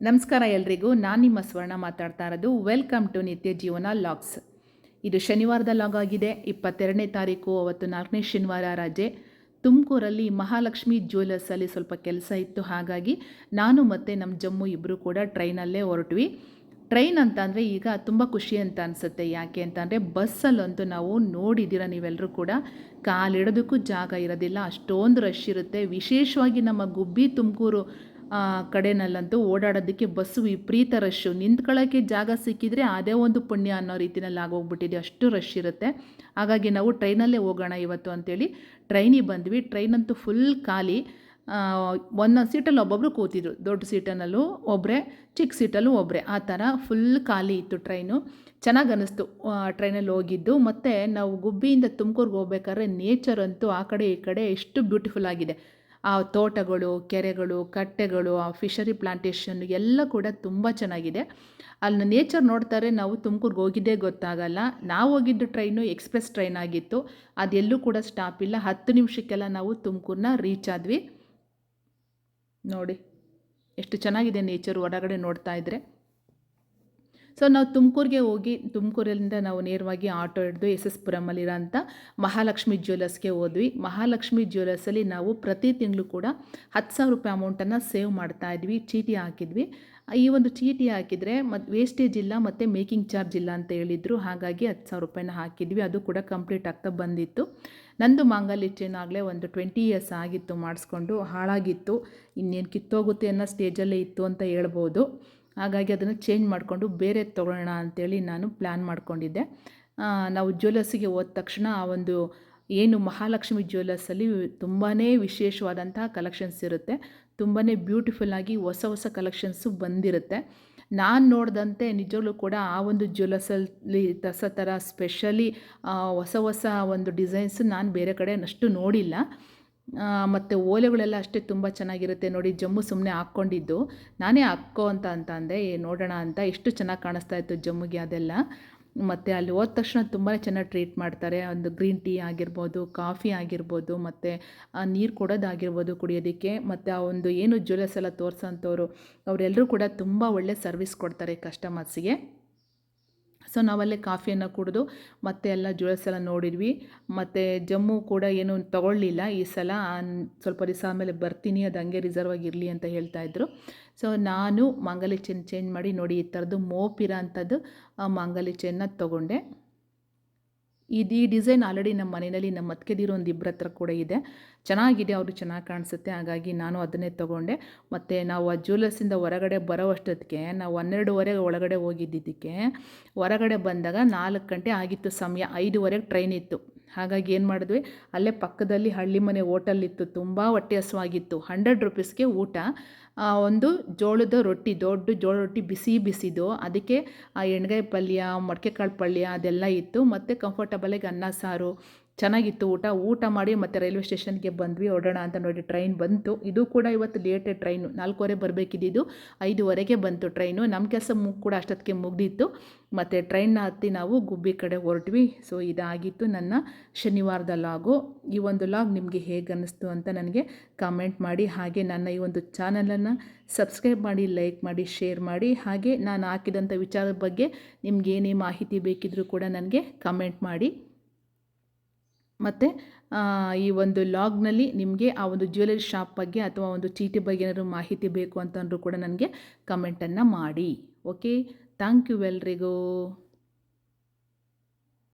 ನಮಸ್ಕಾರ ಎಲ್ರಿಗೂ. ನಾನು ನಿಮ್ಮ ಸ್ವರ್ಣ ಮಾತಾಡ್ತಾ ಇರೋದು. ವೆಲ್ಕಮ್ ಟು ನಿತ್ಯ ಜೀವನ ಲಾಗ್ಸ್ ಇದು ಶನಿವಾರದ ಲಾಗ್ ಆಗಿದೆ. ಇಪ್ಪತ್ತೆರಡನೇ ತಾರೀಕು, ಅವತ್ತು ನಾಲ್ಕನೇ ಶನಿವಾರ ರಜೆ. ತುಮಕೂರಲ್ಲಿ ಮಹಾಲಕ್ಷ್ಮಿ ಜ್ಯುವೆಲರ್ಸಲ್ಲಿ ಸ್ವಲ್ಪ ಕೆಲಸ ಇತ್ತು. ಹಾಗಾಗಿ ನಾನು ಮತ್ತು ನಮ್ಮ ಜಮ್ಮು ಇಬ್ಬರು ಕೂಡ ಟ್ರೈನಲ್ಲೇ ಹೊರಟ್ವಿ. ಟ್ರೈನ್ ಅಂತ ಅಂದರೆ ಈಗ ತುಂಬ ಖುಷಿ ಅಂತ ಅನಿಸುತ್ತೆ. ಯಾಕೆ ಅಂತಂದರೆ ಬಸ್ಸಲ್ಲಂತೂ ನಾವು ನೋಡಿದ್ದೀರ ನೀವೆಲ್ಲರೂ ಕೂಡ? ಕಾಲಿಡೋದಕ್ಕೂ ಜಾಗ ಇರೋದಿಲ್ಲ. ಅಷ್ಟೊಂದು ರಶ್ ಇರುತ್ತೆ. ವಿಶೇಷವಾಗಿ ನಮ್ಮ ಗುಬ್ಬಿ ತುಮಕೂರು ಕಡೆನಲ್ಲಂತೂ ಓಡಾಡೋದಕ್ಕೆ ಬಸ್ಸು ವಿಪರೀತ ರಶ್ಶು ನಿಂತ್ಕೊಳ್ಳೋಕ್ಕೆ ಜಾಗ ಸಿಕ್ಕಿದರೆ ಅದೇ ಒಂದು ಪುಣ್ಯ ಅನ್ನೋ ರೀತಿನಲ್ಲಿ ಆಗೋಗ್ಬಿಟ್ಟಿದೆ. ಅಷ್ಟು ರಶ್ ಇರುತ್ತೆ. ಹಾಗಾಗಿ ನಾವು ಟ್ರೈನಲ್ಲೇ ಹೋಗೋಣ ಇವತ್ತು ಅಂತೇಳಿ. ಟ್ರೈನಿಗೆ ಬಂದ್ವಿ. ಟ್ರೈನಂತೂ ಫುಲ್ ಖಾಲಿ. ಒಂದೊಂದು ಸೀಟಲ್ಲಿ ಒಬ್ಬೊಬ್ಬರು ಕೂತಿದ್ರು. ದೊಡ್ಡ ಸೀಟನಲ್ಲೂ ಒಬ್ಬರೇ ಚಿಕ್ಕ ಸೀಟಲ್ಲೂ ಒಬ್ಬರೇ ಆ ಥರ ಫುಲ್ ಖಾಲಿ ಇತ್ತು ಟ್ರೈನು. ಚೆನ್ನಾಗಿ ಅನ್ನಿಸ್ತು ಟ್ರೈನಲ್ಲಿ ಹೋಗಿದ್ದು. ಮತ್ತು ನಾವು ಗುಬ್ಬಿಯಿಂದ ತುಮಕೂರ್ಗೆ ಹೋಗ್ಬೇಕಾದ್ರೆ ನೇಚರ್ ಅಂತೂ ಆ ಕಡೆ ಈ ಕಡೆ ಎಷ್ಟು ಬ್ಯೂಟಿಫುಲ್ ಆಗಿದೆ. ಆ ತೋಟಗಳು, ಕೆರೆಗಳು, ಕಟ್ಟೆಗಳು, ಆ ಫಿಶರಿ ಪ್ಲಾಂಟೇಷನ್ ಎಲ್ಲ ಕೂಡ ತುಂಬ ಚೆನ್ನಾಗಿದೆ. ಅಲ್ಲಿ ನೇಚರ್ ನೋಡ್ತಾರೆ, ನಾವು ತುಮಕೂರ್ಗೆ ಹೋಗಿದ್ದೇ ಗೊತ್ತಾಗಲ್ಲ. ನಾವು ಹೋಗಿದ್ದು ಟ್ರೈನು ಎಕ್ಸ್ಪ್ರೆಸ್ ಟ್ರೈನ್ ಆಗಿತ್ತು. ಅದೆಲ್ಲೂ ಕೂಡ ಸ್ಟಾಪ್ ಇಲ್ಲ. ಹತ್ತು ನಿಮಿಷಕ್ಕೆಲ್ಲ ನಾವು ತುಮಕೂರನ್ನ ರೀಚ್ ಆದ್ವಿ. ನೋಡಿ, ಎಷ್ಟು ಚೆನ್ನಾಗಿದೆ ನೇಚರ್ ಹೊರಗಡೆ ನೋಡ್ತಾ ಇದ್ದರೆ ಸೊ ನಾವು ತುಮಕೂರಿಗೆ ಹೋಗಿ, ತುಮಕೂರಲ್ಲಿಂದ ನಾವು ನೇರವಾಗಿ ಆಟೋ ಹಿಡಿದು ಎಸ್ ಎಸ್ ಪುರಮಲ್ಲಿರೋಂಥ ಮಹಾಲಕ್ಷ್ಮಿ ಜ್ಯುವೆಲರ್ಸ್ಗೆ ಹೋದ್ವಿ. ಮಹಾಲಕ್ಷ್ಮಿ ಜ್ಯುವೆಲರ್ಸಲ್ಲಿ ನಾವು ಪ್ರತಿ ತಿಂಗಳು ಕೂಡ ಹತ್ತು ಸಾವಿರ ರೂಪಾಯಿ ಅಮೌಂಟನ್ನು ಸೇವ್ ಮಾಡ್ತಾ ಇದ್ವಿ, ಚೀಟಿ ಹಾಕಿದ್ವಿ. ಈ ಒಂದು ಚೀಟಿ ಹಾಕಿದರೆ ಮತ್ತು ವೇಸ್ಟೇಜ್ ಇಲ್ಲ ಮತ್ತು ಮೇಕಿಂಗ್ ಚಾರ್ಜ್ ಇಲ್ಲ ಅಂತ ಹೇಳಿದರು. ಹಾಗಾಗಿ ಹತ್ತು ಸಾವಿರ ರೂಪಾಯಿನ ಹಾಕಿದ್ವಿ. ಅದು ಕೂಡ ಕಂಪ್ಲೀಟ್ ಆಗ್ತಾ ಬಂದಿತ್ತು. ನಂದು ಮಾಂಗಲ್ಯ ಚೇನಾಗಲೇ ಒಂದು ಟ್ವೆಂಟಿ ಇಯರ್ಸ್ ಆಗಿತ್ತು ಮಾಡಿಸ್ಕೊಂಡು, ಹಾಳಾಗಿತ್ತು. ಇನ್ನೇನು ಕಿತ್ತೋಗುತ್ತೆ ಅನ್ನೋ ಸ್ಟೇಜಲ್ಲೇ ಇತ್ತು ಅಂತ ಹೇಳ್ಬೋದು. ಹಾಗಾಗಿ ಅದನ್ನು ಚೇಂಜ್ ಮಾಡಿಕೊಂಡು ಬೇರೆ ತೊಗೊಳ್ಳೋಣ ಅಂತೇಳಿ ನಾನು ಪ್ಲ್ಯಾನ್ ಮಾಡಿಕೊಂಡಿದ್ದೆ. ನಾವು ಜ್ಯುವೆಲ್ಲರ್ಸಿಗೆ ಹೋದ ತಕ್ಷಣ ಆ ಒಂದು ಏನು ಮಹಾಲಕ್ಷ್ಮಿ ಜ್ಯುವೆಲ್ಲರ್ಸಲ್ಲಿ ತುಂಬಾ ವಿಶೇಷವಾದಂತಹ ಕಲೆಕ್ಷನ್ಸ್ ಇರುತ್ತೆ. ತುಂಬಾ ಬ್ಯೂಟಿಫುಲ್ಲಾಗಿ ಹೊಸ ಹೊಸ ಕಲೆಕ್ಷನ್ಸು ಬಂದಿರುತ್ತೆ. ನಾನು ನೋಡಿದಂತೆ ನಿಜವಾಗ್ಲೂ ಕೂಡ ಆ ಒಂದು ಜ್ಯುವೆಲ್ಲರ್ಸಲ್ಲಿ ತಸ ಥರ ಸ್ಪೆಷಲಿ ಹೊಸ ಹೊಸ ಒಂದು ಡಿಸೈನ್ಸ್ ನಾನು ಬೇರೆ ಕಡೆ ಅಷ್ಟು ನೋಡಿಲ್ಲ. ಮತ್ತು ಓಲೆಗಳೆಲ್ಲ ಅಷ್ಟೇ ತುಂಬ ಚೆನ್ನಾಗಿರುತ್ತೆ ನೋಡಿ, ಜಮ್ಮು ಸುಮ್ಮನೆ ಹಾಕ್ಕೊಂಡಿದ್ದು. ನಾನೇ ಹಾಕ್ಕೋ ಅಂತ ಅಂತ ಅಂದೆ ನೋಡೋಣ ಅಂತ. ಎಷ್ಟು ಚೆನ್ನಾಗಿ ಕಾಣಿಸ್ತಾ ಇತ್ತು ಜಮ್ಮುಗೆ ಅದೆಲ್ಲ. ಮತ್ತು ಅಲ್ಲಿ ಹೋದ ತಕ್ಷಣ ತುಂಬಾ ಚೆನ್ನಾಗಿ ಟ್ರೀಟ್ ಮಾಡ್ತಾರೆ. ಒಂದು ಗ್ರೀನ್ ಟೀ ಆಗಿರ್ಬೋದು, ಕಾಫಿ ಆಗಿರ್ಬೋದು, ಮತ್ತು ನೀರು ಕೊಡೋದಾಗಿರ್ಬೋದು ಕುಡಿಯೋದಕ್ಕೆ. ಮತ್ತು ಆ ಒಂದು ಏನು ಜ್ಯುವೆಲರ್ಸ್ ಎಲ್ಲ ತೋರಿಸೋಂಥವ್ರು ಅವರೆಲ್ಲರೂ ಕೂಡ ತುಂಬ ಒಳ್ಳೆ ಸರ್ವಿಸ್ ಕೊಡ್ತಾರೆ ಕಸ್ಟಮರ್ಸಿಗೆ. ಸೊ ನಾವಲ್ಲೇ ಕಾಫಿಯನ್ನು ಕುಡಿದು ಮತ್ತೆ ಎಲ್ಲ ಜ್ಯುವೆಲ್ಸ್ ಎಲ್ಲ ನೋಡಿದ್ವಿ. ಮತ್ತು ಜಮ್ಮು ಕೂಡ ಏನು ತೊಗೊಳ್ಳಿಲ್ಲ ಈ ಸಲ. ಸ್ವಲ್ಪ ದಿವಸ ಆಮೇಲೆ ಬರ್ತೀನಿ, ಅದು ಹಂಗೆ ರಿಸರ್ವ್ ಆಗಿರಲಿ ಅಂತ ಹೇಳ್ತಾ ಇದ್ರು. ಸೊ ನಾನು ಮಾಂಗಲ್ಯ ಚೈನ್ ಚೇಂಜ್ ಮಾಡಿ ನೋಡಿ ಈ ಥರದ್ದು ಮೋಪಿರ ಅಂಥದ್ದು ಮಾಂಗಲ್ಯ ಚೈನ್ನ ತೊಗೊಂಡೆ. ಇದು ಈ ಡಿಸೈನ್ ಆಲ್ರೆಡಿ ನಮ್ಮ ಮನೆಯಲ್ಲಿ ನಮ್ಮ ಅತ್ಕೆದಿರೋ ಒಂದು ಇಬ್ಬರ ಹತ್ರ ಕೂಡ ಇದೆ. ಚೆನ್ನಾಗಿದೆ, ಅವರು ಚೆನ್ನಾಗಿ ಕಾಣಿಸುತ್ತೆ. ಹಾಗಾಗಿ ನಾನು ಅದನ್ನೇ ತೊಗೊಂಡೆ. ಮತ್ತು ನಾವು ಆ ಜ್ಯುವೆಲರ್ಸಿಂದ ಹೊರಗಡೆ ಬರೋ ಅಷ್ಟೊತ್ತಿಗೆ ನಾವು ಹನ್ನೆರಡುವರೆಗೆ ಒಳಗಡೆ ಹೋಗಿದ್ದಿದ್ದಕ್ಕೆ, ಹೊರಗಡೆ ಬಂದಾಗ ನಾಲ್ಕು ಗಂಟೆ ಆಗಿತ್ತು ಸಮಯ. ಐದುವರೆಗೆ ಟ್ರೈನ್ ಇತ್ತು. ಹಾಗಾಗಿ ಏನು ಮಾಡಿದ್ವಿ? ಅಲ್ಲೇ ಪಕ್ಕದಲ್ಲಿ ಹಳ್ಳಿ ಮನೆ ಹೋಟೆಲ್ ಇತ್ತು, ತುಂಬ ಹೊಟ್ಟೆ ಹಸುವಾಗಿತ್ತು ಹಂಡ್ರೆಡ್ ರುಪೀಸ್ಗೆ ಊಟ. ಒಂದು ಜೋಳದ ರೊಟ್ಟಿ, ದೊಡ್ಡ ಜೋಳ ರೊಟ್ಟಿ ಬಿಸಿ ಬಿಸಿದು. ಅದಕ್ಕೆ ಎಣ್ಗಾಯಿ ಪಲ್ಯ ಮಡಕೆ ಕಾಳು ಪಲ್ಯ ಅದೆಲ್ಲ ಇತ್ತು. ಮತ್ತು ಕಂಫರ್ಟಬಲಾಗಿ ಅನ್ನ ಸಾರು ಚೆನ್ನಾಗಿತ್ತು ಊಟ ಊಟ ಮಾಡಿ ಮತ್ತು ರೈಲ್ವೆ ಸ್ಟೇಷನ್ಗೆ ಬಂದ್ವಿ. ಹೊರಡೋಣ ಅಂತ ನೋಡಿ ಟ್ರೈನ್ ಬಂತು. ಇದು ಕೂಡ ಇವತ್ತು ಲೇಟೆ ಟ್ರೈನು. ನಾಲ್ಕೂವರೆ ಬರಬೇಕಿದ್ದು ಐದುವರೆಗೆ ಬಂತು ಟ್ರೈನು. ನಮ್ಮ ಕೆಲಸ ಕೂಡ ಅಷ್ಟೊತ್ತಿಗೆ ಮುಗ್ದಿತ್ತು. ಮತ್ತು ಟ್ರೈನ್ನ ಹತ್ತಿ ನಾವು ಗುಬ್ಬಿ ಕಡೆ ಹೊರಟ್ವಿ. ಸೊ, ಇದಾಗಿತ್ತು ನನ್ನ ಶನಿವಾರದ ಲಾಗು ಈ ಒಂದು ಲಾಗ್ ನಿಮಗೆ ಹೇಗೆ ಅನ್ನಿಸ್ತು ಅಂತ ನನಗೆ ಕಮೆಂಟ್ ಮಾಡಿ. ಹಾಗೆ ನನ್ನ ಈ ಒಂದು ಚಾನಲನ್ನು ಸಬ್ಸ್ಕ್ರೈಬ್ ಮಾಡಿ, ಲೈಕ್ ಮಾಡಿ, ಶೇರ್ ಮಾಡಿ. ಹಾಗೆ ನಾನು ಹಾಕಿದಂಥ ವಿಚಾರದ ಬಗ್ಗೆ ನಿಮ್ಗೆ ಏನೇ ಮಾಹಿತಿ ಬೇಕಿದ್ರೂ ಕೂಡ ನನಗೆ ಕಮೆಂಟ್ ಮಾಡಿ. ಮತ್ತು ಈ ಒಂದು ಲಾಗ್ನಲ್ಲಿ ನಿಮಗೆ ಆ ಒಂದು ಜ್ಯುವೆಲರಿ ಶಾಪ್ ಬಗ್ಗೆ ಅಥವಾ ಒಂದು ಚೀಟಿ ಬಗ್ಗೆ ಏನಾದರೂ ಮಾಹಿತಿ ಬೇಕು ಅಂತಂದರೂ ಕೂಡ ನನಗೆ ಕಮೆಂಟನ್ನು ಮಾಡಿ. ಓಕೆ, ಥ್ಯಾಂಕ್ ಯು ಎಲ್ರಿಗೂ.